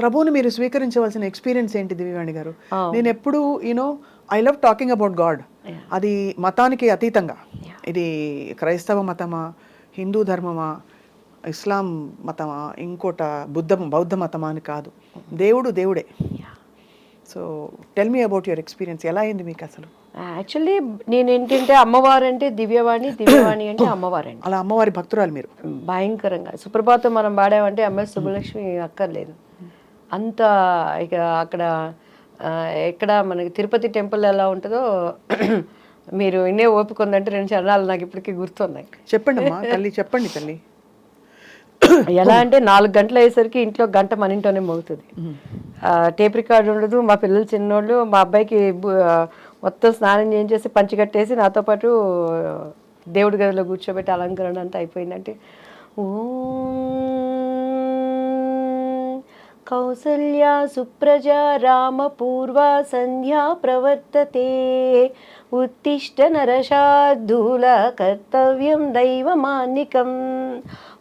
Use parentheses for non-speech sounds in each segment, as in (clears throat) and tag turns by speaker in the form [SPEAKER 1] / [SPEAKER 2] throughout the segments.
[SPEAKER 1] ప్రభువుని మీరు స్వీకరించవలసిన ఎక్స్పీరియన్స్ ఏంటి దివ్యవాణి గారు?
[SPEAKER 2] Oh.
[SPEAKER 1] నేను ఎప్పుడు you know I love talking about God అది మతానికి అతీతంగా. ఇది క్రైస్తవ మతమా హిందూ ధర్మమా ఇస్లాం మతమా ఇంకోట బుద్ధ బౌద్ధ మతమా అని కాదు. దేవుడు దేవుడే. So tell me about your experience ఎలా అయింది మీకు అసలు?
[SPEAKER 2] యాక్చువల్లీ నేను ఏంటంటే అమ్మవారు అంటే దివ్యవాణి దివ్యవాణి అంటే అమ్మవారండి.
[SPEAKER 1] అలా అమ్మవారి భక్తురాలు మీరు.
[SPEAKER 2] భయంకరంగా. సుప్రభాతం మనం పాడామంటే ఎంఎస్ సుబ్బలక్ష్మి అక్కర్లేదు. అంత ఇక అక్కడ ఎక్కడ మనకి తిరుపతి టెంపుల్ ఎలా ఉంటుందో (clears throat) మీరు ఇన్నే ఓపిక ఉందంటే రెండు చరణాలు నాకు ఇప్పటికీ గుర్తున్నాయి.
[SPEAKER 1] చెప్పండి అమ్మా తల్లి చెప్పండి తల్లి. (clears throat)
[SPEAKER 2] ఎలా అంటే నాలుగు గంటలు అయ్యేసరికి ఇంట్లో గంట మన ఇంట్లోనే మోగుతుంది. టేప్ రికార్డు ఉండదు మా పిల్లలు చిన్నోళ్ళు మా అబ్బాయికి మొత్తం స్నానం చేయించేసి పంచి కట్టేసి నాతో పాటు దేవుడి గదిలో కూర్చోబెట్టి అలంకరణ అంతా అయిపోయిందంటే ఓం కౌసల్యా సుప్రజా రామ పూర్వ సంధ్యా ప్రవర్తతే. ఉత్తిష్ట నరశార్దూల కర్తవ్యం దైవమాన్నికం.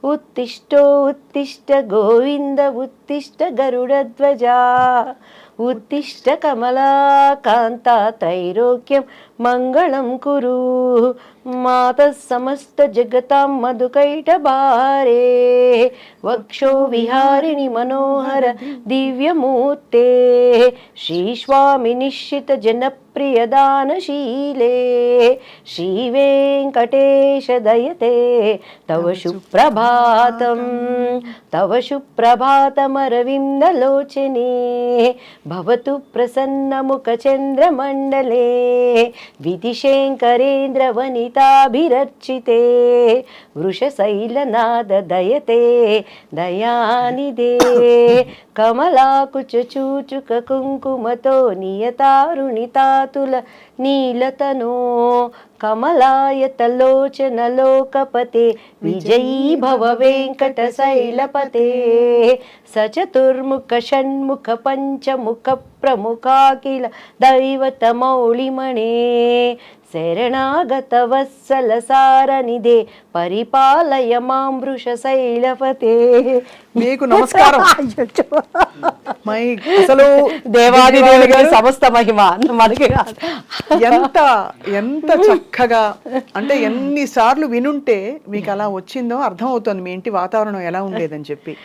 [SPEAKER 2] ఉత్తిష్టో ఉత్తిష్ట గోవింద ఉత్తిష్ట గరుడధ్వజా ఉత్తిష్ట కమలాకాంత త్రైలోక్యం మంగళం కురు. మాత సమస్త జగతాం మధుకైట భారే. వక్షో విహారిణి మనోహర దివ్యమూర్తే. శ్రీ స్వామి నిశ్చిత జనప్రియదానశీలే శ్రీవేంకటేశ దయతే తవ సుప్రభాతం తవ సుప్రభాతమరవిందలోచనే భవతు ప్రసన్నముఖచంద్రమండలే విధిశేంకరేంద్ర వనితాభిరర్చితే వృషశైలనాద దయతే దయానిదే కమలాకుచ చూచుక కుంకుమతో నియతారుణితాతుల నీలతనో కమలాయతలోచన లోకపతే విజయీ భవ వెంకట శైలపతే సచతుర్ముఖ షణ్ముఖ పంచముఖ ప్రముఖాఖిల దైవతమౌళిమణే శరణాగత వత్సల సారనిదే పరిపాలయ మాం వృష శైలపతే
[SPEAKER 1] మీకు నమస్కారం. మై అసలు
[SPEAKER 2] దేవాది దేవుడికి సమస్త మహిమ. మనకి.
[SPEAKER 1] ఎంత ఎంత చక్కగా అంటే ఎన్ని సార్లు వినుంటే మీకు అలా వచ్చిందో అర్థం అవుతుంది మీ ఇంటి వాతావరణం ఎలా ఉండేదని చెప్పి.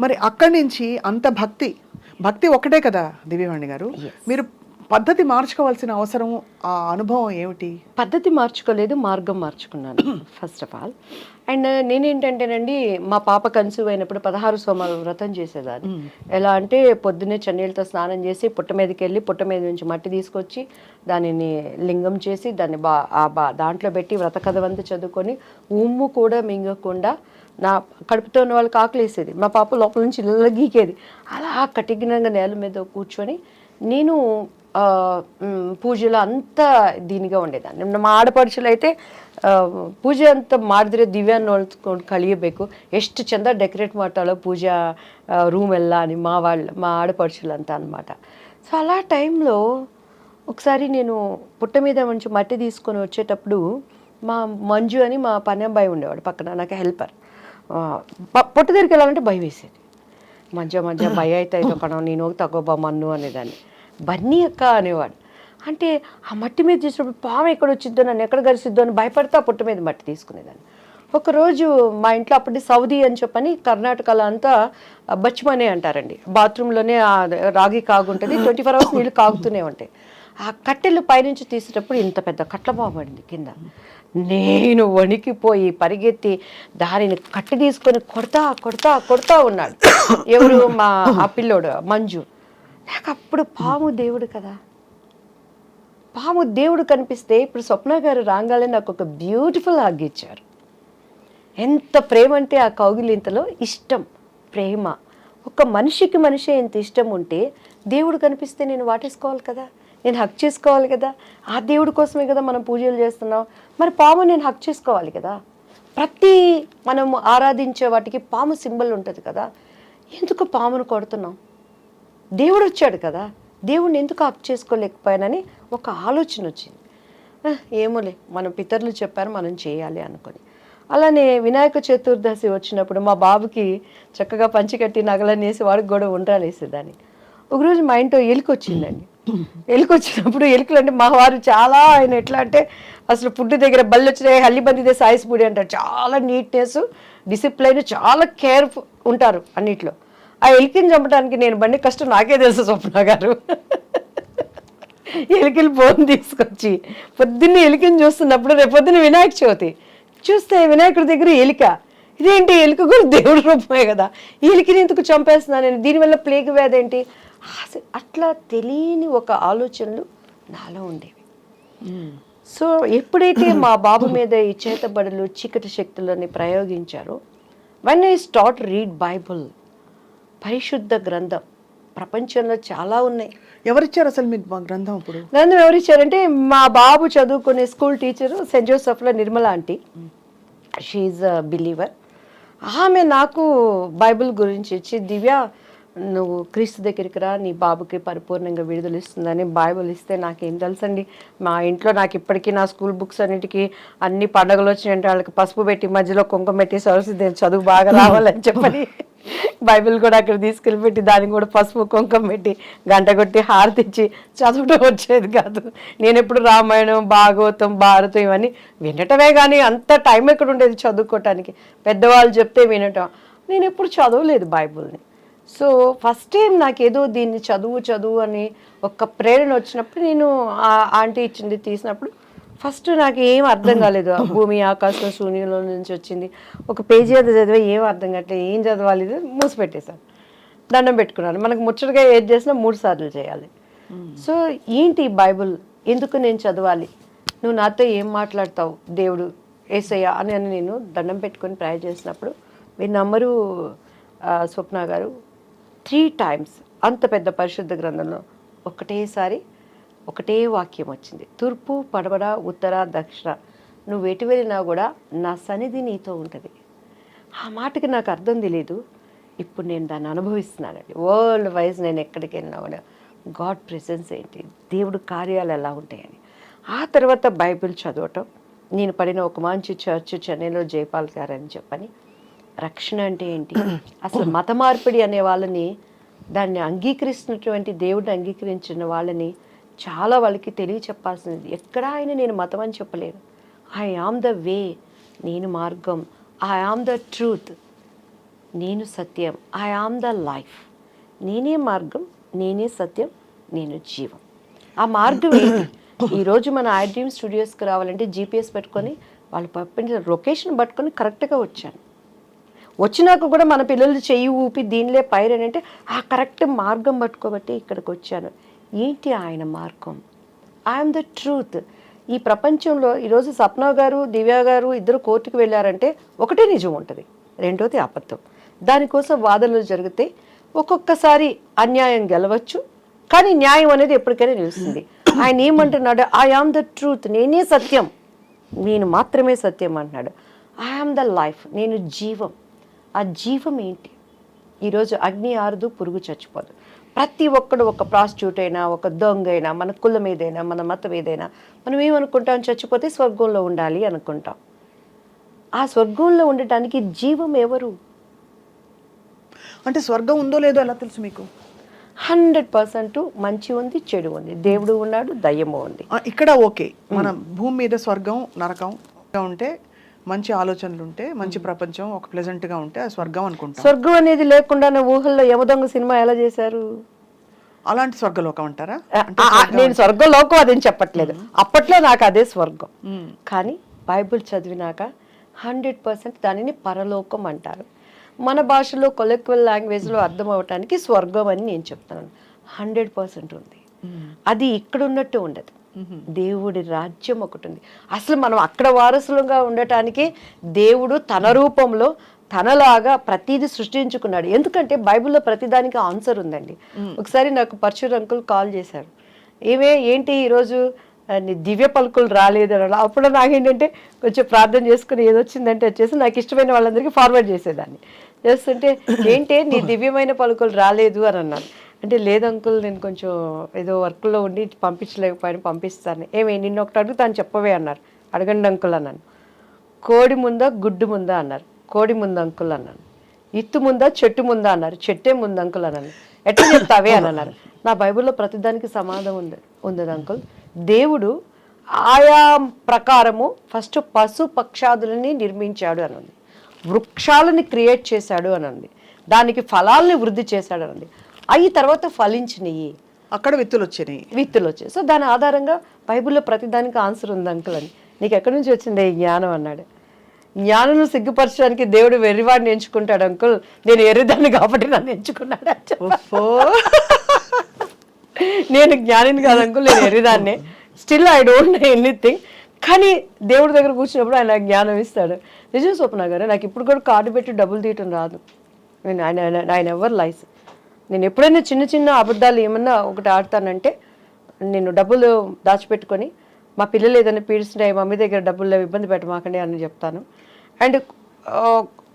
[SPEAKER 1] మరి అక్కడి నుంచి అంత భక్తి భక్తి ఒకటే కదా దివ్యవాణి గారు? మీరు పద్ధతి మార్చుకోవాల్సిన అవసరం ఆ అనుభవం ఏమిటి?
[SPEAKER 2] పద్ధతి మార్చుకోలేదు మార్గం మార్చుకున్నాను ఫస్ట్ ఆఫ్ ఆల్ అండ్ నేనేంటంటేనండి మా పాప కన్సీవ్ అయినప్పుడు పదహారు సోమవారం వ్రతం చేసేదాన్ని. ఎలా అంటే పొద్దున్నే చన్నీళ్ళతో స్నానం చేసి పుట్ట మీదకి వెళ్ళి పుట్ట మీద నుంచి మట్టి తీసుకొచ్చి దానిని లింగం చేసి దాన్ని బా ఆ బా దాంట్లో పెట్టి వ్రత కథవంతా చదువుకొని ఉమ్ము కూడా మింగకుండా నా కడుపుతో ఉన్న వాళ్ళకి ఆకలేసేది. మా పాప లోపల నుంచి ఇళ్ళ గీకేది అలా కటిగినంగా నేల మీద కూర్చొని నేను పూజలో అంతా దీనిగా ఉండేదాన్ని ನಮ್ಮ ಆಡಪಡಿಸಲು ಐತೆ ಆ, ಪೂಜೆ ಅಂತ ಮಾಡಿದ್ರೆ ದಿವ್ಯ ನೋಡ್ಕೊಂಡು ಕಳಿಯಬೇಕು ಎಷ್ಟು ಚಂದ ಡೆಕೋರೇಟ್ ಮಾಡ್ತಾಳೋ ಪೂಜಾ రూమ్ ಎಲ್ಲ అని మా వాళ్ళ మా ఆడపడుచులు అంతా అనమాట సో అలా టైంలో ఒకసారి నేను పుట్ట మీద నుంచి మట్టి తీసుకొని వచ్చేటప్పుడు మా మంజు అని మా పని అబ్బాయి ఉండేవాడు పక్కన నాకు హెల్పర్ పుట్ట దగ్గరికి వెళ్ళాలంటే భయం వేసేది మంచిగా మంచిగా భయ అయితే ఇది ఒక నేను తగ్గోబా మన్ను అనేదాన్ని బన్నీ అక్క అనేవాడు. అంటే ఆ మట్టి మీద చేసినప్పుడు పాము ఎక్కడ వచ్చిద్దో నన్ను ఎక్కడ గరిసిద్దో అని భయపడితే పుట్ట మీద మట్టి తీసుకునేదాన్ని. ఒకరోజు మా ఇంట్లో అప్పటి సౌదీ అని చెప్పని కర్ణాటకలో అంతా బచ్మనే అంటారండి. బాత్రూంలోనే ఆ రాగి కాగుంటుంది ట్వంటీ ఫోర్ అవర్స్ నీళ్ళు కాగుతూనే ఉంటాయి. ఆ కట్టెలు పైనుంచి తీసేటప్పుడు ఇంత పెద్ద కట్ల బాగుపడింది కింద. నేను వణికిపోయి పరిగెత్తి దానిని కట్టి తీసుకొని కొడతా కొడతా కొడతా ఉన్నాడు. ఎవరు? మా ఆ పిల్లోడు మంజు. నాకు అప్పుడు పాము దేవుడు కదా. పాము దేవుడు కనిపిస్తే ఇప్పుడు స్వప్న గారు రాగానే నాకు ఒక బ్యూటిఫుల్ హగ్ ఇచ్చారు. ఎంత ప్రేమ అంటే ఆ కౌగిలింతలో ఇష్టం ప్రేమ. ఒక మనిషికి మనిషి ఎంత ఇష్టం ఉంటే దేవుడు కనిపిస్తే నేను వాటేసుకోవాలి కదా నేను హక్ చేసుకోవాలి కదా. ఆ దేవుడి కోసమే కదా మనం పూజలు చేస్తున్నాం. మరి పాము నేను హక్ చేసుకోవాలి కదా. ప్రతి మనం ఆరాధించే వాటికి పాము సింబల్ ఉంటుంది కదా. ఎందుకు పామును కొడుతున్నాం? దేవుడు వచ్చాడు కదా. దేవుడిని ఎందుకు అప్ చేసుకోలేకపోయానని ఒక ఆలోచన వచ్చింది. ఏమోలే మన పితరులు చెప్పారు మనం చేయాలి అనుకొని. అలానే వినాయక చతుర్దశి వచ్చినప్పుడు మా బాబుకి చక్కగా పంచి కట్టి నగలన్నీ వేసి వాడికి కూడా ఉండ్రాలు వేసేదాన్ని. ఒకరోజు మా ఇంట్లో ఎలుక వచ్చిందండి. ఎలుక వచ్చినప్పుడు ఎలుకలు అంటే మా వారు చాలా ఆయన ఎట్లా అంటే అసలు ఫుడ్ దగ్గర బళ్ళు వచ్చినాయి హల్లి బందిదే సాయిస్ అంటారు. చాలా నీట్నెస్ డిసిప్లైన్ చాలా కేర్ఫుల్ ఉంటారు అన్నిట్లో. ఆ ఎలికిని చంపడానికి నేను బండి కష్టం నాకే తెలుసు స్వప్న గారు. ఎలికిలు ఫోన్ తీసుకొచ్చి పొద్దున్నే ఎలికిని చూస్తున్నప్పుడు రేపు పొద్దున్న వినాయక చవితి. చూస్తే వినాయకుడి దగ్గర ఎలిక. ఇదేంటి? ఎలుక కూడా దేవుడి రూపమే కదా. ఎలికిని ఎందుకు చంపేస్తున్నాను నేను? దీనివల్ల ప్లేగ్ వ్యాధి ఏంటి? అట్లా తెలియని ఒక ఆలోచనలు నాలో ఉండేవి. సో ఎప్పుడైతే మా బాబు మీద ఈ చేతబడులు చీకటి శక్తులని ప్రయోగించారో when I start read Bible పరిశుద్ధ గ్రంథం. ప్రపంచంలో చాలా ఉన్నాయి.
[SPEAKER 1] ఎవరిచ్చారు అసలు మీకు మా గ్రంథం ఇప్పుడు
[SPEAKER 2] గ్రంథం ఎవరు ఇచ్చారంటే మా బాబు చదువుకునే school teacher saint జోసెఫ్లో Nirmala aunty. She a believer ఆమె నాకు బైబిల్ గురించి ఇచ్చి దివ్య నువ్వు క్రీస్తు దగ్గరికి రా నీ బాబుకి పరిపూర్ణంగా విడుదల ఇస్తుందని బైబిల్ ఇస్తే నాకేం తెలుసండి? మా ఇంట్లో నాకు ఇప్పటికీ నా స్కూల్ బుక్స్ అన్నిటికీ అన్ని పండుగలు వచ్చినాయంటే వాళ్ళకి పసుపు పెట్టి మధ్యలో కుంకుమ పెట్టి సరస్వతి చదువు బాగా రావాలని చెప్పని. బైబిల్ కూడా అక్కడ తీసుకెళ్ళి పెట్టి దానికి కూడా పసుపు కుంకుమ పెట్టి గంట కొట్టి హారతిచ్చి చదవడం వచ్చేది కాదు. నేను ఎప్పుడు రామాయణం భాగవతం భారతం ఇవన్నీ వినటమే కానీ అంత టైం ఎక్కడ ఉండేది చదువుకోవటానికి పెద్దవాళ్ళు చెప్తే వినటం. నేను ఎప్పుడు చదవలేదు బైబిల్ని. సో ఫస్ట్ టైం నాకేదో దీన్ని చదువు చదువు అని ఒక ప్రేరణ వచ్చినప్పుడు నేను ఆ ఆంటీ ఇచ్చింది తీసినప్పుడు ఫస్ట్ నాకు ఏం అర్థం కాలేదు. ఆ భూమి ఆకాశం శూన్యంలో నుంచి వచ్చింది. ఒక పేజీ అది చదివే ఏం అర్థం కావట్లేదు ఏం చదవాలి మూసిపెట్టేశాను. దండం పెట్టుకున్నాను. మనకు ముచ్చటగా ఏది చేసినా మూడు సార్లు చేయాలి. సో ఏంటి బైబుల్? ఎందుకు నేను చదవాలి? నువ్వు నాతో ఏం మాట్లాడతావు? దేవుడు ఏసయ్య అని అని నేను దండం పెట్టుకొని ప్రయర్ చేసినప్పుడు మీ నంబరు స్వప్న గారు త్రీ టైమ్స్ అంత పెద్ద పరిశుద్ధ గ్రంథంలో ఒకటేసారి ఒకటే వాక్యం వచ్చింది. తూర్పు పడమర ఉత్తర దక్షిణ. నువ్వు ఎటు వెళ్ళినా కూడా నా సన్నిధి నీతో ఉంటుంది. ఆ మాటకి నాకు అర్థం తెలియదు ఇప్పుడు నేను దాన్ని అనుభవిస్తున్నానండి. వరల్డ్ వైజ్ నేను ఎక్కడికి వెళ్ళినా కూడా గాడ్ ప్రెసెన్స్ ఏంటి? దేవుడు కార్యాలు ఎలా ఉంటాయని. ఆ తర్వాత బైబిల్ చదవటం నేను పడిన ఒక మంచి చర్చ్ చెన్నైలో జయపాల్ గారు అని చెప్పని రక్షణ అంటే ఏంటి? అసలు మత మార్పిడి అనే వాళ్ళని దాన్ని అంగీకరిస్తున్నటువంటి దేవుడిని అంగీకరించిన వాళ్ళని చాలా వాళ్ళకి తెలియ చెప్పాల్సింది ఎక్కడ ఆయన నేను మతం అని చెప్పలేను. ఐ ఆమ్ ద వే నేను మార్గం. ఐ ఆమ్ ద ట్రూత్ నేను సత్యం. ఐ ఆమ్ ద లైఫ్ నేనే మార్గం నేనే సత్యం నేను జీవం. ఆ మార్గం ఏంటి? (coughs) ఈరోజు మన ఐ డ్రీమ్ స్టూడియోస్కి రావాలంటే జీపీఎస్ పెట్టుకొని వాళ్ళు పంపించిన లొకేషన్ పట్టుకొని కరెక్ట్గా వచ్చాను. వచ్చినాక కూడా మన పిల్లలు చెయ్యి ఊపి దీనిలే అంటే ఆ కరెక్ట్ మార్గం పట్టుకోబట్టి ఇక్కడికి వచ్చాను. ఏంటి ఆయన మార్గం? ఐఎమ్ ద ట్రూత్ ఈ ప్రపంచంలో ఈరోజు సప్న గారు దివ్య గారు ఇద్దరు కోర్టుకు వెళ్ళారంటే ఒకటే నిజం ఉంటుంది రెండోది అబద్ధం. దానికోసం వాదనలు జరిగితే ఒక్కొక్కసారి అన్యాయం గెలవచ్చు కానీ న్యాయం అనేది ఎప్పటికైనా నిలుస్తుంది. ఆయన ఏమంటున్నాడు? ఐ ఆమ్ ద ట్రూత్ నేనే సత్యం. నేను మాత్రమే సత్యం అంటున్నాడు. ఐ ఆమ్ ద లైఫ్ నేను జీవం. ఆ జీవం ఏంటి? ఈరోజు అగ్ని ఆరదు పురుగు చచ్చిపోదు. ప్రతి ఒక్కడు ఒక ప్రాస్టిట్యూట్ అయినా ఒక దొంగ అయినా మన కులం ఏదైనా మన మతం ఏదైనా మనం ఏమనుకుంటాం? చచ్చిపోతే స్వర్గంలో ఉండాలి అనుకుంటాం. ఆ స్వర్గంలో ఉండటానికి జీవం ఎవరు?
[SPEAKER 1] అంటే స్వర్గం ఉందో లేదో ఎలా తెలుసు మీకు?
[SPEAKER 2] హండ్రెడ్ పర్సెంట్ మంచి ఉంది చెడు ఉంది. దేవుడు ఉన్నాడు దయ్యము ఉంది.
[SPEAKER 1] ఇక్కడ ఓకే. మన భూమి మీద స్వర్గం నరకం ఉంటే మంచి ఆలోచనలు ఉంటే మంచి ప్రపంచం ఒక ప్లెజెంట్గా ఉంటే అది స్వర్గం అనుకుంటాం.
[SPEAKER 2] స్వర్గం అనేది లేకుండా ఊహల్లో యమదొంగ సినిమా ఎలా చేశారు?
[SPEAKER 1] అలాంటి స్వర్గలోకం అంటారా?
[SPEAKER 2] నేను స్వర్గం లోకం అదేం చెప్పట్లేదు. అప్పట్లో నాకు అదే స్వర్గం. కానీ బైబిల్ చదివినాక హండ్రెడ్ పర్సెంట్ దానిని పరలోకం అంటారు. మన భాషలో కొలెక్వల్ లాంగ్వేజ్లో అర్థం అవటానికి స్వర్గం అని నేను చెప్తున్నాను. హండ్రెడ్ పర్సెంట్ ఉంది. అది ఇక్కడ ఉన్నట్టు ఉండదు. దేవుడి రాజ్యం ఒకటి ఉంది. అసలు మనం అక్కడ వారసులుగా ఉండటానికి దేవుడు తన రూపంలో తనలాగా ప్రతిదీ సృష్టించుకున్నాడు. ఎందుకంటే బైబిల్లో ప్రతిదానికి ఆన్సర్ ఉందండి. ఒకసారి నాకు పరశుర్ అంకుల్ కాల్ చేశారు. ఏమే ఏంటి ఈరోజు దివ్య పలుకులు రాలేదు అని. అప్పుడు నాకేంటంటే కొంచెం ప్రార్థన చేసుకుని ఏది వచ్చిందంటే వచ్చేసి నాకు ఇష్టమైన వాళ్ళందరికీ ఫార్వర్డ్ చేసేదాన్ని. చేస్తుంటే (laughs) ఏంటి నీ దివ్యమైన పలుకులు రాలేదు అని అన్నాను. అంటే లేదు అంకుల్ నేను కొంచెం ఏదో వర్క్లో ఉండి పంపించలేకపోయాను పంపిస్తాను. ఏమే నిన్న ఒకటి అడుగుతాను చెప్పవే అన్నారు. అడగండి అంకుల్ అన్నాను. కోడి ముందా గుడ్డు ముందా అన్నారు. కోడి ముందు అంకుల్ అన్నాను. ఇత్తు ముందా చెట్టు ముందా అన్నారు. చెట్టే ముందు అంకుల్ అన్నాను. ఎట్లా చెప్తావే అని అన్నారు. నా బైబిల్లో ప్రతిదానికి సమాధం ఉంది ఉంది అంకుల్. దేవుడు ఆయా ప్రకారము ఫస్ట్ పశు పక్షాదులని నిర్మించాడు అని ఉంది. వృక్షాలని క్రియేట్ చేశాడు అని ఉంది. దానికి ఫలాల్ని వృద్ధి చేశాడు అని ఉంది. అవి తర్వాత ఫలించినవి
[SPEAKER 1] అక్కడ విత్తులు వచ్చినాయి
[SPEAKER 2] విత్తులు వచ్చాయి సో దాని ఆధారంగా బైబిల్లో ప్రతిదానికి ఆన్సర్ ఉంది అంకుల్ అని. నీకు ఎక్కడి నుంచి వచ్చింది ఈ జ్ఞానం అన్నాడు. జ్ఞానం సిగ్గుపరచడానికి దేవుడు వెర్రివాడిని ఎంచుకుంటాడు అంకుల్. నేను ఎర్రిదాన్ని కాబట్టి నన్ను ఎంచుకున్నాడు నేను జ్ఞానిని కాదు అంకుల్ నేను ఎర్రిదాన్నే. Still I don't know anything కానీ దేవుడి దగ్గర కూర్చున్నప్పుడు ఆయన జ్ఞానం ఇస్తాడు. నిజం స్వప్న గారు నాకు ఇప్పుడు కూడా కార్డు పెట్టి డబ్బులు తీయటం రాదు. నేను ఆయన ఆయన- ఆయన ఎవరు లైస్. నేను ఎప్పుడైనా చిన్న చిన్న అబద్ధాలు ఏమన్నా ఒకటి ఆడతానంటే నేను డబ్బులు దాచిపెట్టుకొని మా పిల్లలు ఏదైనా పీడిస్తున్నాయి మమ్మీ దగ్గర డబ్బులు ఇబ్బంది పెట్టమాకండి అని చెప్తాను. అండ్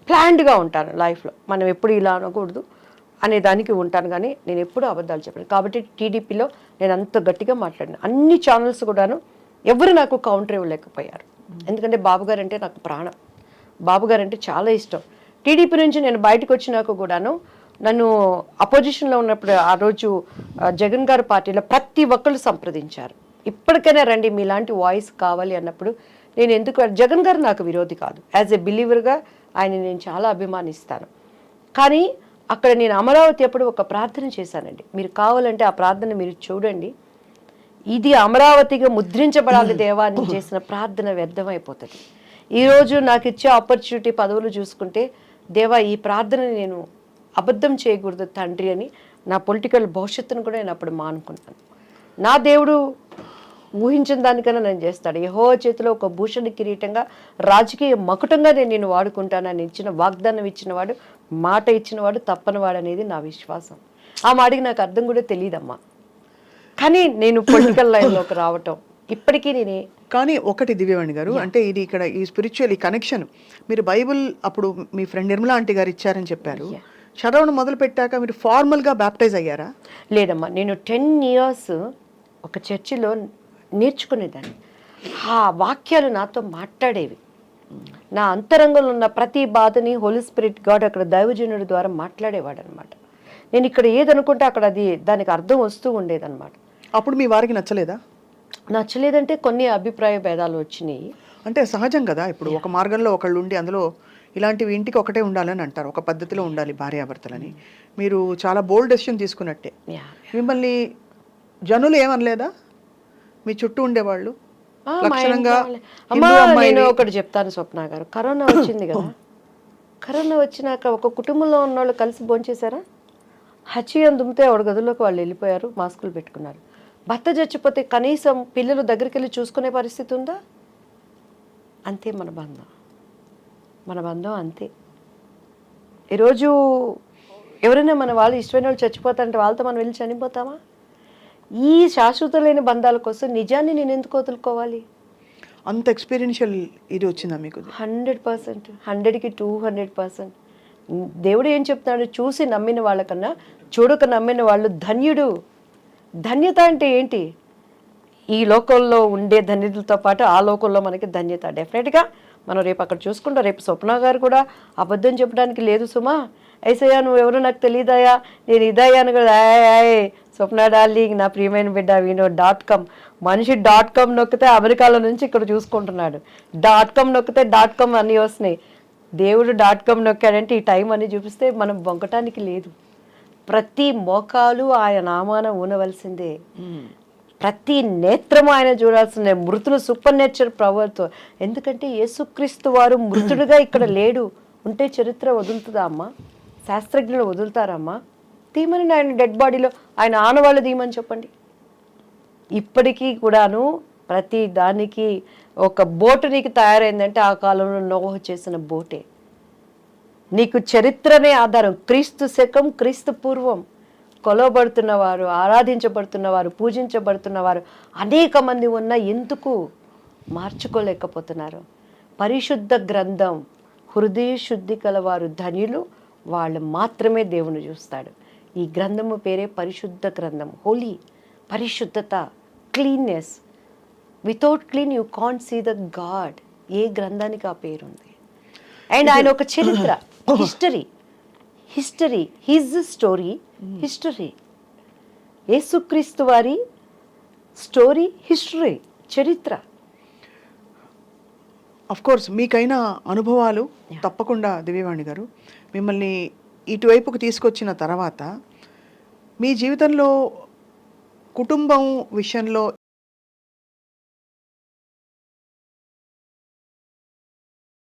[SPEAKER 2] ప్లాన్డ్గా ఉంటాను లైఫ్లో. మనం ఎప్పుడు ఇలా అనకూడదు అనే దానికి ఉంటాను కానీ నేను ఎప్పుడూ అబద్ధాలు చెప్పాను. కాబట్టి టీడీపీలో నేను అంత గట్టిగా మాట్లాడిన. అన్ని ఛానల్స్ కూడాను ఎవరు నాకు కౌంటర్ ఇవ్వలేకపోయారు. ఎందుకంటే బాబుగారు అంటే నాకు ప్రాణం. బాబుగారు అంటే చాలా ఇష్టం. టీడీపీ నుంచి నేను బయటకు వచ్చినాక కూడాను నన్ను అపోజిషన్లో ఉన్నప్పుడు ఆ రోజు జగన్ గారి పార్టీలో ప్రతి ఒక్కళ్ళు సంప్రదించారు. ఇప్పటికైనా రండి మీలాంటి వాయిస్ కావాలి అన్నప్పుడు నేను ఎందుకు జగన్ గారు నాకు విరోధి కాదు. యాజ్ ఎ బిలీవర్గా ఆయన నేను చాలా అభిమానిస్తాను. కానీ అక్కడ నేను అమరావతి అప్పుడు ఒక ప్రార్థన చేశానండి. మీరు కావాలంటే ఆ ప్రార్థన మీరు చూడండి. ఇది అమరావతిగా ముద్రించబడాలి దేవా అని చేసిన ప్రార్థన వ్యర్థమైపోతుంది. ఈరోజు నాకు ఇచ్చే ఆపర్చునిటీ పదవులు చూసుకుంటే దేవా ఈ ప్రార్థన నేను అబద్ధం చేయకూడదు తండ్రి అని నా పొలిటికల్ భవిష్యత్తును కూడా నేను అప్పుడు మానుకున్నాను నా దేవుడు ఊహించిన దానికన్నా నేను చేస్తాడు. యహో చేతిలో ఒక భూషణ కిరీటంగా రాజకీయ మకుటంగా నేను నేను వాడుకుంటానని ఇచ్చిన వాగ్దానం ఇచ్చినవాడు మాట ఇచ్చినవాడు తప్పనివాడు అనేది నా విశ్వాసం. ఆ మాటకి నాకు అర్థం కూడా తెలియదమ్మా కానీ నేను పొలిటికల్ లైన్లోకి రావటం ఇప్పటికీ నేనే
[SPEAKER 1] కానీ ఒకటి దివ్యవాణి గారు అంటే ఇది ఇక్కడ ఈ స్పిరిచువల్ ఈ కనెక్షన్. మీరు బైబిల్ అప్పుడు మీ ఫ్రెండ్ నిర్మలా ఆంటీ గారు ఇచ్చారని చెప్పారు. చదవడం మొదలు పెట్టాక మీరు ఫార్మల్గా బ్యాప్టైజ్ అయ్యారా?
[SPEAKER 2] లేదమ్మా నేను టెన్ ఇయర్స్ ఒక చర్చిలో నేర్చుకునేదాన్ని. ఆ వాక్యాలు నాతో మాట్లాడేవి. నా అంతరంగంలో ఉన్న ప్రతి బాధని హోలీ స్పిరిట్ గాడ్ అక్కడ దైవజనుడి ద్వారా మాట్లాడేవాడు అనమాట నేను ఇక్కడ ఏదనుకుంటే అక్కడ అది దానికి అర్థం వస్తూ ఉండేదన్నమాట
[SPEAKER 1] అప్పుడు మీ వారికి నచ్చలేదా?
[SPEAKER 2] నచ్చలేదంటే కొన్ని అభిప్రాయ భేదాలు వచ్చినాయి.
[SPEAKER 1] అంటే సహజం కదా ఇప్పుడు ఒక మార్గంలో ఒకళ్ళు ఉండి అందులో ఇలాంటివి ఇంటికి ఒకటే ఉండాలని అంటారు. ఒక పద్ధతిలో ఉండాలి భార్యాభర్తలని. మీరు చాలా బోల్డ్ డెసిషన్ తీసుకున్నట్టే.
[SPEAKER 2] యా
[SPEAKER 1] మిమ్మల్ని జనులు ఏమనలేదా? మీ చుట్టూ ఉండేవాళ్ళు.
[SPEAKER 2] నేను ఒకటి చెప్తాను స్వప్న గారు. కరోనా వచ్చింది కదా. కరోనా వచ్చినాక ఒక కుటుంబంలో ఉన్న వాళ్ళు కలిసి భోంచేశారా? హచియం దుమ్మితే ఆవిడ గదుల్లోకి వాళ్ళు వెళ్ళిపోయారు మాస్కులు పెట్టుకున్నారు. భర్త చచ్చిపోతే కనీసం పిల్లలు దగ్గరికి వెళ్ళి చూసుకునే పరిస్థితి ఉందా? అంతే మన బంధం. మన బంధం అంతే. ఈరోజు ఎవరైనా మన వాళ్ళు ఇష్టమైన వాళ్ళు చచ్చిపోతారంటే వాళ్ళతో మనం వెళ్ళి చనిపోతామా? ఈ శాశ్వత లేని బంధాల కోసం నిజాన్ని నేను ఎందుకు వదులుకోవాలి?
[SPEAKER 1] అంత ఎక్స్పీరియన్షియల్ ఇది వచ్చిందా మీకు?
[SPEAKER 2] Hundred percent. హండ్రెడ్కి టూ హండ్రెడ్ పర్సెంట్. దేవుడు ఏం చెప్తున్నాడు? చూసి నమ్మిన వాళ్ళకన్నా చూడక నమ్మిన వాళ్ళు ధన్యుడు. ధన్యత అంటే ఏంటి? ఈ లోకంలో ఉండే ధన్యతలతో పాటు ఆ లోకంలో మనకి ధన్యత. డెఫినెట్గా మనం రేపు అక్కడ చూసుకుంటాం. రేపు స్వప్న గారు కూడా అబద్ధం చెప్పడానికి లేదు సుమా. ఐసయ్యా నువ్వెవరో నాకు తెలియదయా నేను ఇదయ్యాను అని కూడా "ఆయ్, ఆయ్, స్వప్న డార్లింగ్ నా ప్రియమైన బిడ్డ వీనో డాట్ కామ్ మనిషి డాట్ కామ్ నొక్కితే అమెరికాలో నుంచి ఇక్కడ చూసుకుంటున్నాడు. డాట్ కామ్ నొక్కితే డాట్ కామ్ అన్నీ వస్తున్నాయి. దేవుడు డాట్ కామ్ నొక్కాడంటే ఈ టైం అని చూపిస్తే మనం బొంకటానికి లేదు. ప్రతి మోకాలు ఆయన నామాన ఊనవలసిందే. Hmm. ప్రతి నేత్రము ఆయన చూడాల్సిందే మృతులు సూపర్ నేచర్ ప్రవర్తో ఎందుకంటే యేసుక్రీస్తు వారు మృతుడుగా ఇక్కడ (clears throat) లేడు. ఉంటే చరిత్ర వదులుతుందా అమ్మా? శాస్త్రజ్ఞులు వదులుతారమ్మా? తీమని ఆయన డెడ్ బాడీలో ఆయన ఆనవాళ్ళు తీయమని చెప్పండి. ఇప్పటికీ కూడాను ప్రతి దానికి ఒక బోటు నీకు తయారైందంటే ఆ కాలంలో నోహ చేసిన బోటే. నీకు చరిత్రనే ఆధారం. క్రీస్తు శకం క్రీస్తు పూర్వం. కొలవబడుతున్నవారు ఆరాధించబడుతున్నవారు పూజించబడుతున్నవారు అనేక మంది ఉన్న ఎందుకు మార్చుకోలేకపోతున్నారు? పరిశుద్ధ గ్రంథం హృదయ శుద్ధి కలవారు ధన్యులు వాళ్ళు మాత్రమే దేవుని చూస్తాడు. ఈ గ్రంథము పేరే పరిశుద్ధ గ్రంథం హోలీ పరిశుద్ధత cleanness. Without clean you can't see the god ఏ గ్రంథానికి ఆ పేరు ఉంది అండ్ ఆయన ఒక చరిత్ర (coughs) history history his story history. యేసుక్రీస్తు వారి స్టోరీ హిస్టరీ చరిత్ర.
[SPEAKER 1] అఫ్ కోర్స్ మీకైన అనుభవాలు తప్పకుండా దివ్యవాణి గారు. మిమ్మల్ని ఇటువైపుకు తీసుకొచ్చిన తర్వాత మీ జీవితంలో కుటుంబం విషయంలో